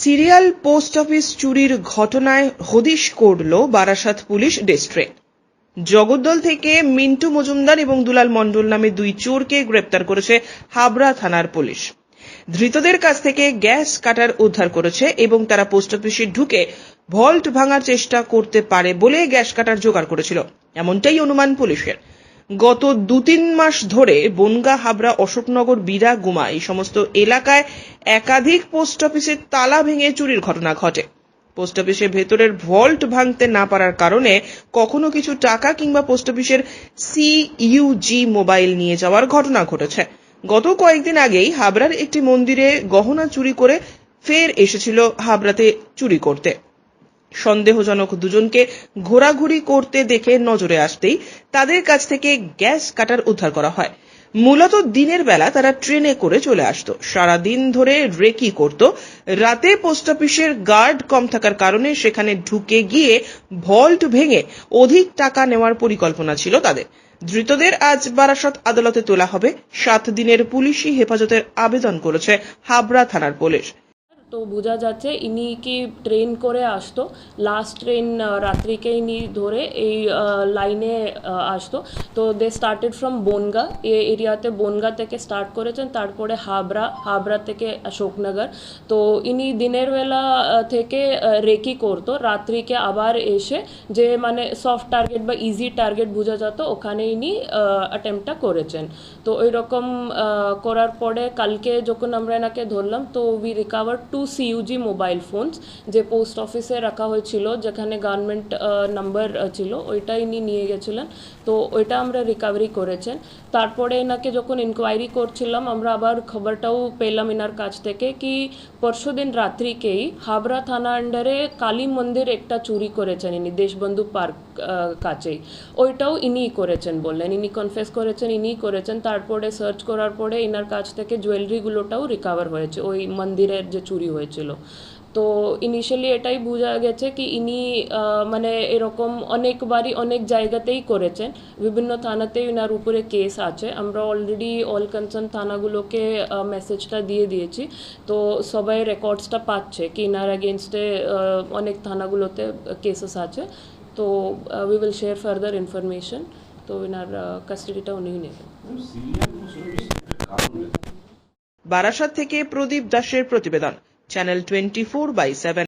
Serial post office চুরির ঘটনায় হদিশ করল বারাসাত পুলিশ ডিস্ট্রিক্ট। জগদ্দল থেকে মিন্টু মজুমদার এবং দুলাল মণ্ডল নামে দুই চোরকে গ্রেপ্তার করেছে হাবড়া থানার পুলিশ। ধৃতদের কাছ থেকে গ্যাস কাটার উদ্ধার করেছে এবং তারা পোস্ট অফিসে ঢুকে ভল্ট ভাঙার চেষ্টা করতে পারে বলে গ্যাস কাটার জোগাড় করেছিল। এমনটাই অনুমান পুলিশের। গত দু তিন মাস ধরে বনগা, হাবড়া, অশোকনগর, বিরা, গুমা এই সমস্ত এলাকায় একাধিক পোস্ট অফিসের তালা ভেঙে চুরির ঘটনা ঘটে। পোস্ট অফিসের ভেতরের ভল্ট ভাঙতে না পারার কারণে কখনো কিছু টাকা কিংবা পোস্ট অফিসের সিইউজি মোবাইল নিয়ে যাওয়ার ঘটনা ঘটেছে। গত কয়েকদিন আগেই হাবড়ার একটি মন্দিরে গহনা চুরি করে ফের এসেছিল হাবড়াতে চুরি করতে। সন্দেহজনক দুজনকে ঘোরাঘুরি করতে দেখে নজরে আসতেই তাদের কাছ থেকে গ্যাস কাটার উদ্ধার করা হয়। মূলত দিনের বেলা তারা ট্রেনে করে চলে আসতো। সারা দিন ধরে রেকি করত। রাতে পোস্ট অফিসের গার্ড কম থাকার কারণে সেখানে ঢুকে গিয়ে ভল্ট ভেঙে অধিক টাকা নেওয়ার পরিকল্পনা ছিল তাদের। ধৃতদের আজ বারাসত আদালতে তোলা হবে। সাত দিনের পুলিশি হেফাজতের আবেদন করেছে হাবড়া থানার পুলিশ। তো বোঝা যাচ্ছে ইনি কি ট্রেন করে আসতো? লাস্ট ট্রেন রাত্রিকে ইনি ধরে এই লাইনে আসতো। তো দে স্টার্টেড ফ্রম বনগা। এ এরিয়াতে বনগা থেকে স্টার্ট করেছেন, তারপরে হাবড়া হাবড়া থেকে অশোকনগর। তো ইনি দিনের বেলা থেকে রেকি করতো। রাত্রিকে আবার এসে যে মানে সফট টার্গেট বা ইজি টার্গেট বোঝা যেত ওখানে ইনি অ্যাটেম্পটা করেছেন। তো ওই রকম করার পরে কালকে যখন আমরা এনাকে ধরলাম, তো we recover two CUG mobile phones যে পোস্ট অফিসে রাখা হয়েছিল, যেখানে গভর্নমেন্ট নাম্বার ছিল ওইটা ইনি নিয়ে গেছিলেন। তো ওইটা আমরা রিকাভারি করেছেন। তারপরে এনাকে যখন ইনকোয়ারি করছিলাম, আমরা আবার খবরটাও পেলাম এনার কাছ থেকে কি পরশুদিন রাত্রিকেই হাবড়া থানা আন্ডারে কালী মন্দির একটা চুরি করেছেন ইনি, দেশবন্ধু পার্ক কাছেই। ওইটাও ইনি করেছেন বললেন। ইনি কনফেস করেছেন ইনি করেছেন। তারপরে সার্চ করার পরে এনার কাছ থেকে জুয়েলারিগুলোটাও রিকাভার হয়েছে। ওই মন্দিরের যে চুরি হয়েছিল। তো ইনিশিয়ালি এটাই বোঝা গেছে কি ইনি মানে এরকম অনেকবারই অনেক জায়গাতেই করেছেন। বিভিন্ন থানাতেই ইনার উপরে কেস আছে। আমরা অলরেডি অল কনসার্ন থানাগুলোকে মেসেজটা দিয়ে দিয়েছি। তো সবাই রেকর্ডসটা পাচ্ছে কি ইনার এগেনস্টে অনেক থানাগুলোতে কেসেস আছে। তো we will share further information তো ওনার কাস্টাডিটা উনিই নেবেন। বারাসাত থেকে প্রদীপ দাসের প্রতিবেদন। channel 24 by 7